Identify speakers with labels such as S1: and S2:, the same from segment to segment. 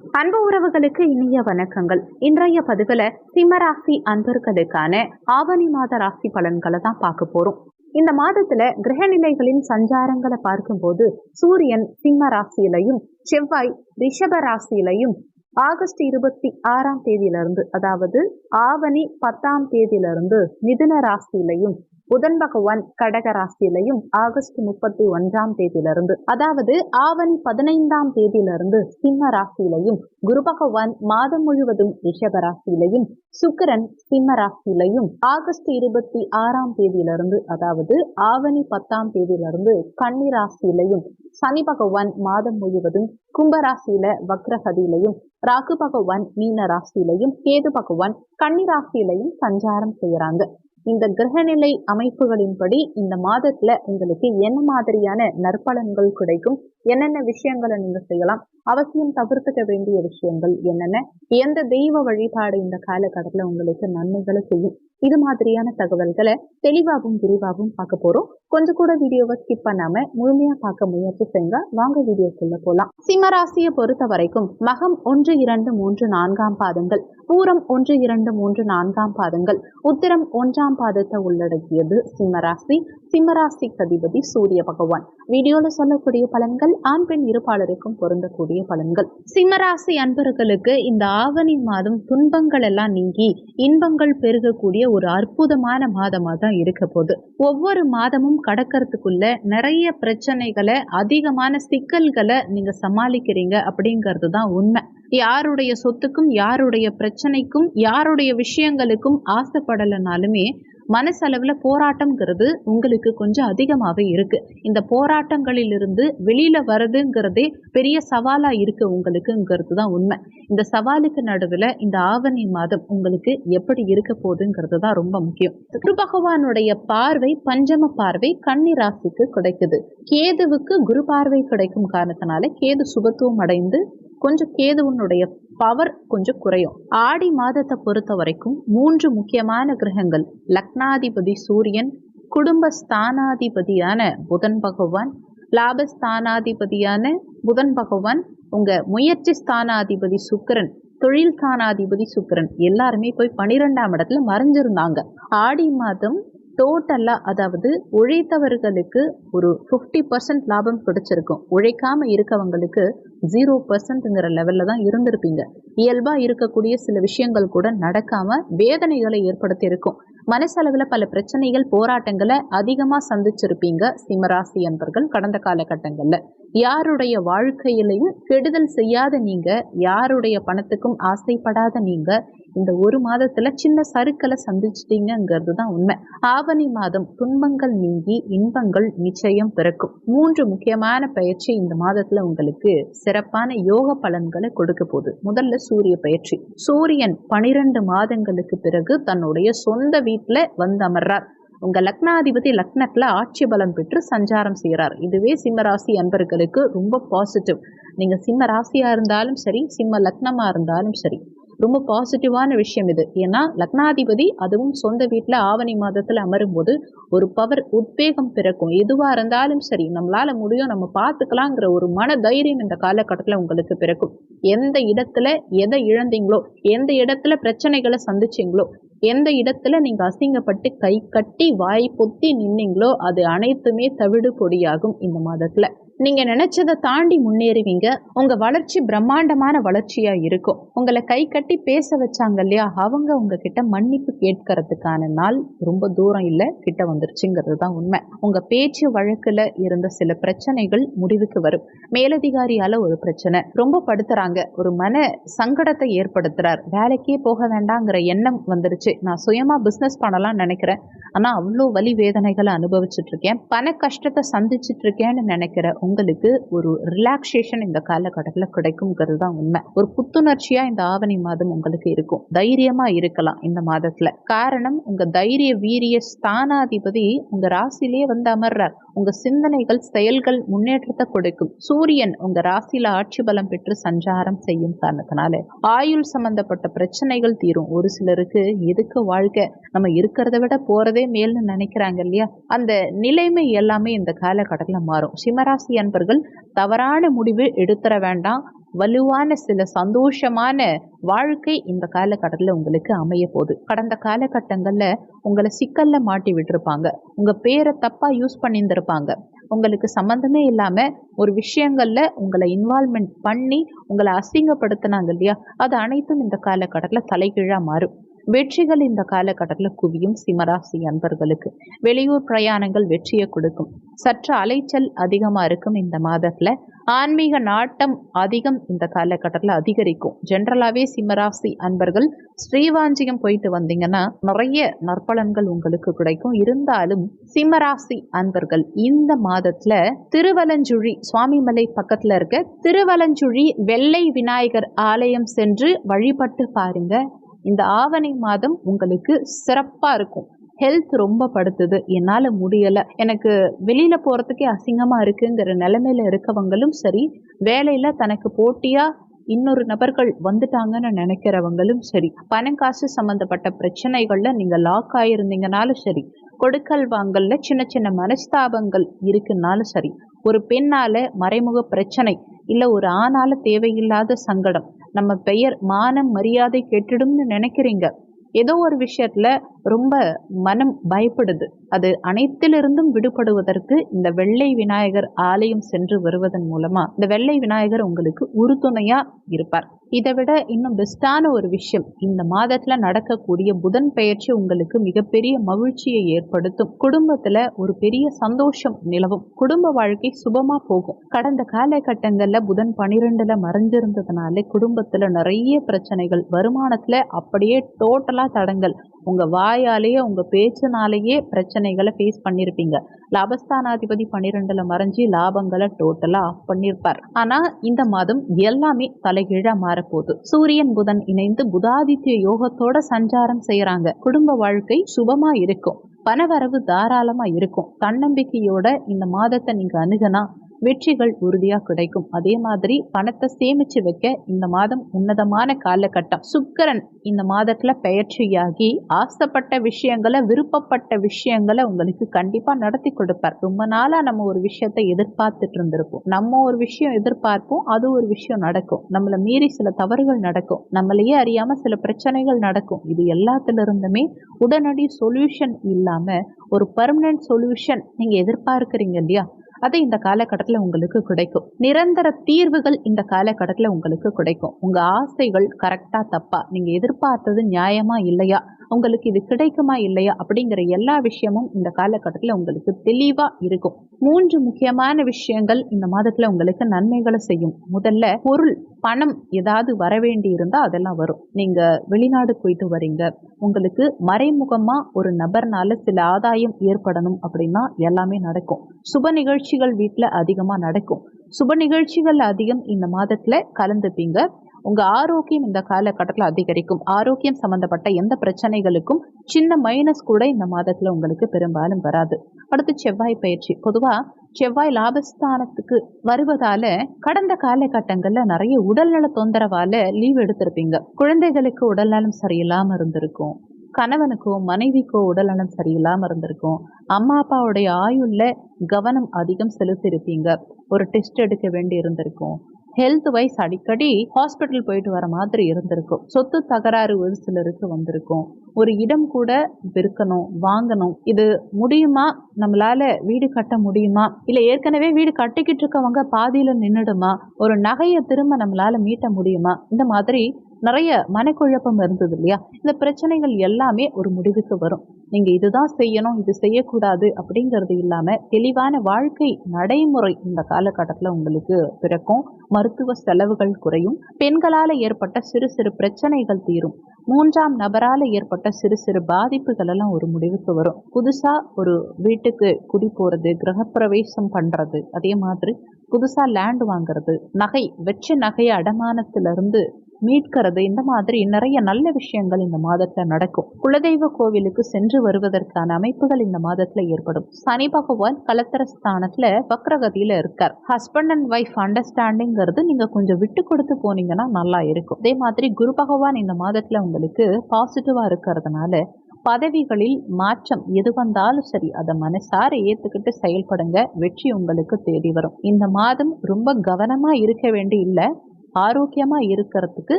S1: அன்பு உறவுகளுக்கு இனிய வணக்கங்கள். இன்றைய பதிவுல சிம்மராசி அன்பர்களுக்கான ஆவணி மாத ராசி பலன்களை தான் பார்க்க போறோம். இந்த மாதத்துல கிரகநிலைகளின் சஞ்சாரங்களை பார்க்கும்போது சூரியன் சிம்ம ராசியிலையும் செவ்வாய் ரிஷப ராசியிலையும் ஆகஸ்ட் இருபத்தி ஆறாம் தேதியிலிருந்து அதாவது ஆவணி பத்தாம் தேதியிலிருந்து மிதுன ராசியிலையும் புதன் பகவான் கடக ராசியிலையும் ஆகஸ்ட் முப்பத்தி ஒன்றாம் தேதியிலிருந்து அதாவது ஆவணி பதினைந்தாம் தேதியிலிருந்து சிம்ம ராசியிலையும் குரு பகவான் மாதம் முழுவதும் ரிஷப ராசியிலையும் சுக்கிரன் சிம்ம ராசியிலையும் ஆகஸ்ட் இருபத்தி ஆறாம் தேதியிலிருந்து அதாவது ஆவணி பத்தாம் தேதியிலிருந்து கன்னி ராசியிலையும் சனி பகவான் மாதம் முழுவதும் கும்பராசியில வக்ரகதியிலையும் ராகு பகவான் மீன ராசியிலையும் கேது பகவான் கன்னி ராசியிலையும் சஞ்சாரம் செய்யறாங்க. இந்த கிரகநிலை அமைப்புகளின்படி இந்த மாதத்துல உங்களுக்கு என்ன மாதிரியான நற்பலன்கள் கிடைக்கும்? என்னென்ன விஷயங்களை நீங்க செய்யலாம்? அவசியம் தவிர்த்துக்க வேண்டிய விஷயங்கள் என்னென்ன? எந்த தெய்வ வழிபாடு இந்த காலகட்டத்துல உங்களுக்கு நன்மைகளை செய்யும்? இது மாதிரியான தகவல்களை தெளிவாகவும் விரிவாகவும் பார்க்க போறோம். கொஞ்சம் கூட வீடியோவை ஸ்கிப் பண்ணாம முழுமையா பார்க்க முயற்சி செய்யுங்க. வாங்க வீடியோக்குள்ள போலாம். சிம்மராசியை பொறுத்த வரைக்கும் மகம் ஒன்று இரண்டு மூன்று நான்காம் பாதங்கள் பூரம் ஒன்று இரண்டு மூன்று நான்காம் பாதங்கள் உத்திரம் ஒன்றாம் பாதத்தை உள்ளடக்கியது சிம்மராசி சிம்மராசி அதிபதி சூரிய பகவான். வீடியோல சொல்லக்கூடிய பலன்கள் ஆண் பெண் இருப்பாளருக்கும் பொருந்தக்கூடிய பலன்கள். சிம்மராசி அன்பர்களுக்கு இந்த ஆவணி மாதம் துன்பங்கள் எல்லாம் நீங்கி இன்பங்கள் பெருகக்கூடிய ஒரு அற்புதமான மாதமாக தான் இருக்க போகுது. ஒவ்வொரு மாதமும் கடக்கிறதுக்குள்ள நிறைய பிரச்சனைகளை அதிகமான சிக்கல்களை நீங்க சமாளிக்கிறீங்க அப்படிங்கிறது தான் உண்மை. யாருடைய சொத்துக்கும் யாருடைய பிரச்சனைக்கும் யாருடைய விஷயங்களுக்கும் ஆசைப்படலைனாலுமே மனசளவில் போராட்டம்ங்கிறது உங்களுக்கு கொஞ்சம் அதிகமாகவே இருக்கு. இந்த போராட்டங்களிலிருந்து வெளியில வருதுங்கிறதே பெரிய சவாலா இருக்கு உங்களுக்குங்கிறது தான் உண்மை. இந்த சவாலுக்கு நடுவில் இந்த ஆவணி மாதம் உங்களுக்கு எப்படி இருக்க போகுதுங்கிறது தான் ரொம்ப முக்கியம். குரு பகவானுடைய பார்வை பஞ்சம பார்வை கன்னி ராசிக்கு கிடைக்குது. கேதுவுக்கு குரு பார்வை கிடைக்கும் காரணத்தினால கேது சுபத்துவம் அடைந்து கொஞ்சம் கேதுவனுடைய பவர் கொஞ்சம் குறையும். ஆடி மாதத்தை பொறுத்த வரைக்கும் மூன்று முக்கியமான கிரகங்கள் லக்னாதிபதி சூரியன் குடும்ப ஸ்தானாதிபதியான புதன் பகவான் லாபஸ்தானாதிபதியான புதன் பகவான் உங்க முயற்சி ஸ்தானாதிபதி சுக்கிரன் தொழில் ஸ்தானாதிபதி சுக்கிரன் எல்லாருமே போய் பனிரெண்டாம் இடத்துல மறைஞ்சிருந்தாங்க. ஆடி மாதம் டோட்டலாக அதாவது உழைத்தவர்களுக்கு ஒரு ஃபிஃப்டி பர்சன்ட் லாபம் கிடைச்சிருக்கும். உழைக்காம இருக்கவங்களுக்கு ஜீரோ பர்சன்ட்ங்கிற லெவலில் தான் இருந்திருப்பீங்க. இயல்பாக இருக்கக்கூடிய சில விஷயங்கள் கூட நடக்காமல் வேதனைகளை ஏற்படுத்தி இருக்கும் மனசளவில் பல பிரச்சனைகள் போராட்டங்களை அதிகமாக சந்திச்சிருப்பீங்க சிம்மராசி என்பர்கள் கடந்த காலகட்டங்களில். யாருடைய வாழ்க்கையிலையும் கெடுதல் செய்யாத நீங்க யாருடைய பணத்துக்கும் ஆசைப்படாத நீங்க இந்த ஒரு மாதத்துல சின்ன சருக்களை சந்திச்சிட்டீங்கிறது தான் உண்மை. ஆவணி மாதம் துன்பங்கள் நீங்கி இன்பங்கள் நிச்சயம் பிறக்கும். மூன்று முக்கியமான பயிற்சி இந்த மாதத்துல உங்களுக்கு சிறப்பான யோக பலன்களை கொடுக்க போகுது. முதல்ல சூரிய பயிற்சி. சூரியன் பனிரெண்டு மாதங்களுக்கு பிறகு தன்னுடைய சொந்த வீட்டுல வந்து அமர்றார் உங்க லக்னாதிபதி லக்னத்துல ஆட்சி பலம் பெற்று சஞ்சாரம் செய்கிறார் இதுவே சிம்மராசி அன்பர்களுக்கு ரொம்ப பாசிட்டிவ் நீங்க சிம்ம ராசியா இருந்தாலும் சரி சிம்ம லக்னமா இருந்தாலும் சரி. ரொம்ப பாசிட்டிவான விஷயம் இது. ஏன்னா லக்னாதிபதி அதுவும் சொந்த வீட்டில் ஆவணி மாதத்தில் அமரும்போது ஒரு பவர் உத்வேகம் பிறக்கும். எதுவாக இருந்தாலும் சரி நம்மளால் முடியும் நம்ம பார்த்துக்கலாங்கிற ஒரு மன தைரியம் இந்த காலகட்டத்தில் உங்களுக்கு பிறக்கும். எந்த இடத்துல எதை இழந்தீங்களோ எந்த இடத்துல பிரச்சனைகளை சந்திச்சிங்களோ எந்த இடத்துல நீங்கள் அசிங்கப்பட்டு கை கட்டி வாய் பொத்தி நின்னீங்களோ அது அனைத்துமே தவிடு பொடியாகும் இந்த மாதத்தில். நீங்கள் நினச்சதை தாண்டி முன்னேறுவீங்க. உங்கள் வளர்ச்சி பிரம்மாண்டமான வளர்ச்சியாக இருக்கும். உங்களை கை கட்டி பேச வச்சாங்க இல்லையா? அவங்க உங்ககிட்ட மன்னிப்பு கேட்கறதுக்கான நாள் ரொம்ப தூரம் இல்லை கிட்ட வந்துருச்சுங்கிறது தான் உண்மை. உங்கள் பேச்சு வழக்கில் இருந்த சில பிரச்சனைகள் முடிவுக்கு வரும். மேலதிகாரியால் ஒரு பிரச்சனை. ரொம்ப படுத்துறாங்க. ஒரு மன சங்கடத்தை ஏற்படுத்துறார். வேலைக்கே போக வேண்டாங்கிற எண்ணம் வந்துருச்சு. நான் சுயமாக பிஸ்னஸ் பண்ணலாம் நினைக்கிறேன். ஆனால் அவ்வளோ வலி வேதனைகளை அனுபவிச்சுட்ருக்கேன் பண கஷ்டத்தை சந்திச்சுட்ருக்கேன்னு நினைக்கிற உங்களுக்கு ஒரு ரிலாக்ஸேஷன் இந்த காலகட்டத்தில் கிடைக்குங்கிறது தான் உண்மை. ஒரு புத்துணர்ச்சியாக இந்த ஆவணி மாதம் உங்களுக்கு இருக்கும். தைரியமாக இருக்கலாம் இந்த மாதத்தில். காரணம் உங்கள் தைரிய வீரிய ஸ்தானாதிபதி உங்கள் ராசிலேயே வந்து அமர்றார். உங்க சிந்தனைகள் செயல்கள் முன்னேற்றத்தை கொடுக்கும். சூரியன் உங்க ராசியில ஆட்சி பலம் பெற்று சஞ்சாரம் செய்யும் காரணத்தினால ஆயுள் சம்பந்தப்பட்ட பிரச்சனைகள் தீரும். ஒரு சிலருக்கு எதுக்கு வாழ்க்கை? நம்ம இருக்கிறத விட போறதே மேல்னு நினைக்கிறாங்க இல்லையா? அந்த நிலைமை எல்லாமே இந்த காலகட்டத்தில் மாறும். சிம்மராசி அன்பர்கள் தவறான முடிவு எடுத்துட வேண்டாம். வலுவான சில சந்தோஷமான வாழ்க்கை இந்த காலகட்டத்தில் உங்களுக்கு அமைய போகுது. கடந்த காலகட்டங்களில் உங்களை சிக்கலில் மாட்டி விட்டுருப்பாங்க. உங்கள் பேரை தப்பாக யூஸ் பண்ணியிருந்திருப்பாங்க. உங்களுக்கு சம்மந்தமே இல்லாமல் ஒரு விஷயங்களில் உங்களை இன்வால்மெண்ட் பண்ணி உங்களை அசிங்கப்படுத்தினாங்க இல்லையா? அது அனைத்தும் இந்த காலகட்டத்தில் தலைகீழாக மாறும். வெற்றிகள் இந்த காலகட்டத்தில் குவியும் சிம்மராசி அன்பர்களுக்கு. வெளியூர் பிரயாணங்கள் வெற்றியை கொடுக்கும். சற்று அலைச்சல் அதிகமாக இருக்கும் இந்த மாதத்தில். ஆன்மீக நாட்டம் அதிகம் இந்த காலகட்டத்தில் அதிகரிக்கும். ஜென்ரலாகவே சிம்மராசி அன்பர்கள் ஸ்ரீவாஞ்சியம் போயிட்டு வந்தீங்கன்னா நிறைய நற்பலன்கள் உங்களுக்கு கிடைக்கும். இருந்தாலும் சிம்மராசி அன்பர்கள் இந்த மாதத்தில் திருவலஞ்சுழி சுவாமிமலை பக்கத்தில் இருக்க திருவலஞ்சுழி வெள்ளை விநாயகர் ஆலயம் சென்று வழிபட்டு பாருங்க. இந்த ஆவணி மாதம் உங்களுக்கு சிறப்பாக இருக்கும். ஹெல்த் ரொம்ப படுத்துது. என்னால் முடியலை. எனக்கு வெளியில் போகிறதுக்கே அசிங்கமாக இருக்குங்கிற நிலமையில இருக்கவங்களும் சரி வேலையில் தனக்கு போட்டியாக இன்னொரு நபர்கள் வந்துட்டாங்கன்னு நினைக்கிறவங்களும் சரி பணம் காசு சம்மந்தப்பட்ட பிரச்சனைகளில் நீங்கள் லாக் ஆகியிருந்தீங்கனாலும் சரி கொடுக்கல் வாங்கல்ல சின்ன சின்ன மனஸ்தாபங்கள் இருக்குன்னாலும் சரி ஒரு பெண்ணால் மறைமுக பிரச்சனை இல்லை ஒரு ஆணால் தேவையில்லாத சங்கடம் நம்ம பெயர் மானம் மரியாதை கெட்டுடும்னு நினைக்கிறீங்க. ஏதோ ஒரு விஷயத்தில் ரொம்ப மனம் பயப்படுது. அது அனைத்திலிருந்தும் விடுபடுவதற்கு இந்த வெள்ளை விநாயகர் ஆலயம் சென்று வருவதன் மூலமா இந்த வெள்ளை விநாயகர் உங்களுக்கு உறுதுணையா இருப்பார். இதை விட இன்னும் பெஸ்டான ஒரு விஷயம் இந்த மாதத்துல நடக்கக்கூடிய புதன் பெயர்ச்சி உங்களுக்கு மிகப்பெரிய மகிழ்ச்சியை ஏற்படுத்தும். குடும்பத்துல ஒரு பெரிய சந்தோஷம் நிலவும். குடும்ப வாழ்க்கை சுபமா போகும். கடந்த காலகட்டங்கள்ல புதன் பனிரெண்டுல மறைஞ்சிருந்ததுனால குடும்பத்துல நிறைய பிரச்சனைகள் வருமானத்துல அப்படியே டோட்டலா தடங்கள். உங்க வாயாலேயே உங்க பேச்சுனாலேயே பிரச்சனைகளை ஃபேஸ் பண்ணியிருப்பீங்க லாபஸ்தானாதிபதி பன்னிரெண்டுல மறைஞ்சி லாபங்களை டோட்டலா ஆஃப் பண்ணியிருப்பார் ஆனா இந்த மாதம் எல்லாமே தலைகீழா மாறப்போகுது. சூரியன் புதன் இணைந்து புதாதித்ய யோகத்தோட சஞ்சாரம் செய்யறாங்க குடும்ப வாழ்க்கை சுபமா இருக்கும். பணவரவு தாராளமா இருக்கும். தன்னம்பிக்கையோட இந்த மாதத்தை நீங்க அணுகனா வெற்றிகள் உறுதியா கிடைக்கும். அதே மாதிரி பணத்தை சேமிச்சு வைக்க இந்த மாதம் உன்னதமான காலகட்டம். சுக்கரன் இந்த மாதத்துல பெயர்ச்சியாகி ஆசைப்பட்ட விஷயங்களை விருப்பப்பட்ட விஷயங்களை உங்களுக்கு கண்டிப்பா நடத்தி கொடுப்பார். ரொம்ப நாளா நம்ம ஒரு விஷயத்தை எதிர்பார்த்துட்டு இருந்திருப்போம். நம்ம ஒரு விஷயம் எதிர்பார்ப்போம் அது ஒரு விஷயம் நடக்கும். நம்மளை மீறி சில தவறுகள் நடக்கும். நம்மளையே அறியாம சில பிரச்சனைகள் நடக்கும். இது எல்லாத்துல இருந்துமே உடனடி சொல்யூஷன் இல்லாம ஒரு பர்மனன்ட் சொல்யூஷன் நீங்க எதிர்பார்க்கிறீங்க இல்லையா? அது இந்த காலகட்டத்தில் உங்களுக்கு கிடைக்கும். நிரந்தர தீர்வுகள் இந்த காலகட்டத்தில் உங்களுக்கு கிடைக்கும். உங்க ஆசைகள் கரெக்டா தப்பா. நீங்க எதிர்பார்த்தது நியாயமா இல்லையா? உங்களுக்கு இது கிடைக்குமா இல்லையா அப்படிங்கிற எல்லா விஷயமும் இந்த காலகட்டத்தில் உங்களுக்கு தெளிவா இருக்கும். மூன்று முக்கியமான விஷயங்கள் இந்த மாதத்துல உங்களுக்கு நன்மைகளை செய்யும். முதல்ல பொருள் பணம் ஏதாவது வர வேண்டி இருந்தால் அதெல்லாம் வரும். நீங்க வெளிநாடு போயிட்டு வரீங்க. உங்களுக்கு மறைமுகமா ஒரு நபர்னால சில ஆதாயம் ஏற்படணும் அப்படின்னா எல்லாமே நடக்கும். சுப நிகழ்ச்சிகள் வீட்டில் அதிகமாக நடக்கும். சுப நிகழ்ச்சிகள் அதிகம் இந்த மாதத்துல கலந்துப்பீங்க. உங்க ஆரோக்கியம் இந்த காலகட்டத்தில் அதிகரிக்கும். ஆரோக்கியம் சம்பந்தப்பட்ட எந்த பிரச்சனைகளுக்கும் சின்ன மைனஸ் கூட இந்த மாதத்துல உங்களுக்கு பெரும்பாலும் வராது. அடுத்து செவ்வாய் பயிற்சி. பொதுவா செவ்வாய் லாபஸ்தானத்துக்கு வருவதால கடந்த காலகட்டங்கள்ல நிறைய உடல்நல தொந்தரவால லீவ் எடுத்திருப்பீங்க. குழந்தைகளுக்கு உடல்நலம் சரியில்லாம இருந்திருக்கும். கணவனுக்கோ மனைவிக்கோ உடல்நலம் சரியில்லாம இருந்திருக்கும். அம்மா அப்பாவுடைய ஆயுள்ல கவனம் அதிகம் செலுத்தியிருப்பீங்க. ஒரு டெஸ்ட் எடுக்க வேண்டி இருந்திருக்கும். ஹெல்த் வைஸ் அடிக்கடி ஹாஸ்பிட்டல் போயிட்டு வர மாதிரி இருந்திருக்கும். சொத்து தகராறு ஒரு சிலருக்கு வந்திருக்கும். ஒரு இடம் கூட விற்கணும் வாங்கணும். இது முடியுமா? நம்மளால வீடு கட்ட முடியுமா? இல்ல ஏற்கனவே வீடு கட்டிக்கிட்டு இருக்கவங்க பாதியில நின்றுடுமா ஒரு நகையை திரும்ப நம்மளால மீட்ட முடியுமா? இந்த மாதிரி நிறைய மனக்குழப்பம் இருந்தது இல்லையா? இந்த பிரச்சனைகள் எல்லாமே ஒரு முடிவுக்கு வரும். நீங்க இதுதான் செய்யணும் இது செய்யக்கூடாது அப்படிங்கிறது இல்லாம தெளிவான வாழ்க்கை நடைமுறை இந்த காலகட்டத்தில் உங்களுக்கு பிறக்கும். மருத்துவ செலவுகள் குறையும். பெண்களால ஏற்பட்ட சிறு சிறு பிரச்சனைகள் தீரும். மூன்றாம் நபரால ஏற்பட்ட சிறு சிறு பாதிப்புகள் எல்லாம் ஒரு முடிவுக்கு வரும். புதுசா ஒரு வீட்டுக்கு குடி போறது கிரகப்பிரவேசம் பண்றது அதே மாதிரி புதுசா லேண்ட் வாங்குறது நகை வெற்றி நகை அடமானத்திலிருந்து மீட்கிறது. இந்த மாதிரி நிறைய நல்ல விஷயங்கள் இந்த மாதத்துல நடக்கும். குலதெய்வ கோவிலுக்கு சென்று வருவதற்கான அமைப்புகள் இந்த மாதத்துல ஏற்படும். சனி பகவான் கலத்தர ஸ்தானத்துல வக்ரகதியில இருக்கார். ஹஸ்பண்ட் அண்ட் ஒய்ஃப் அண்டர்ஸ்டாண்டிங்கிறது நீங்க கொஞ்சம் விட்டு கொடுத்து போனீங்கன்னா நல்லா இருக்கும். அதே மாதிரி குரு பகவான் இந்த மாதத்துல உங்களுக்கு பாசிட்டிவா இருக்கிறதுனால பதவிகளில் மாற்றம் எது வந்தாலும் சரி அதை மனசார ஏத்துக்கிட்டு செயல்படுங்க. வெற்றி உங்களுக்கு தேடி வரும். இந்த மாதம் ரொம்ப கவனமா இருக்க வேண்டி இல்லை. ஆரோக்கியமா இருக்கிறதுக்கு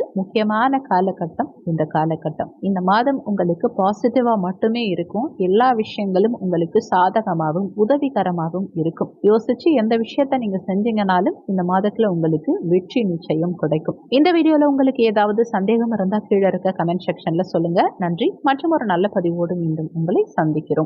S1: முக்கியமான காலகட்டம் இந்த காலகட்டம். இந்த மாதம் உங்களுக்கு பாசிட்டிவா மட்டுமே இருக்கும். எல்லா விஷயங்களும் உங்களுக்கு சாதகமாகவும் உதவிகரமாகவும் இருக்கும். யோசிச்சு எந்த விஷயத்த நீங்க செஞ்சீங்கனாலும் இந்த மாதத்துல உங்களுக்கு வெற்றி நிச்சயம் கிடைக்கும். இந்த வீடியோல உங்களுக்கு ஏதாவது சந்தேகம் இருந்தா கீழே இருக்க கமெண்ட் செக்ஷன்ல சொல்லுங்க. நன்றி. மற்றும் ஒரு நல்ல பதிவோடு மீண்டும் உங்களை சந்திக்கிறோம்.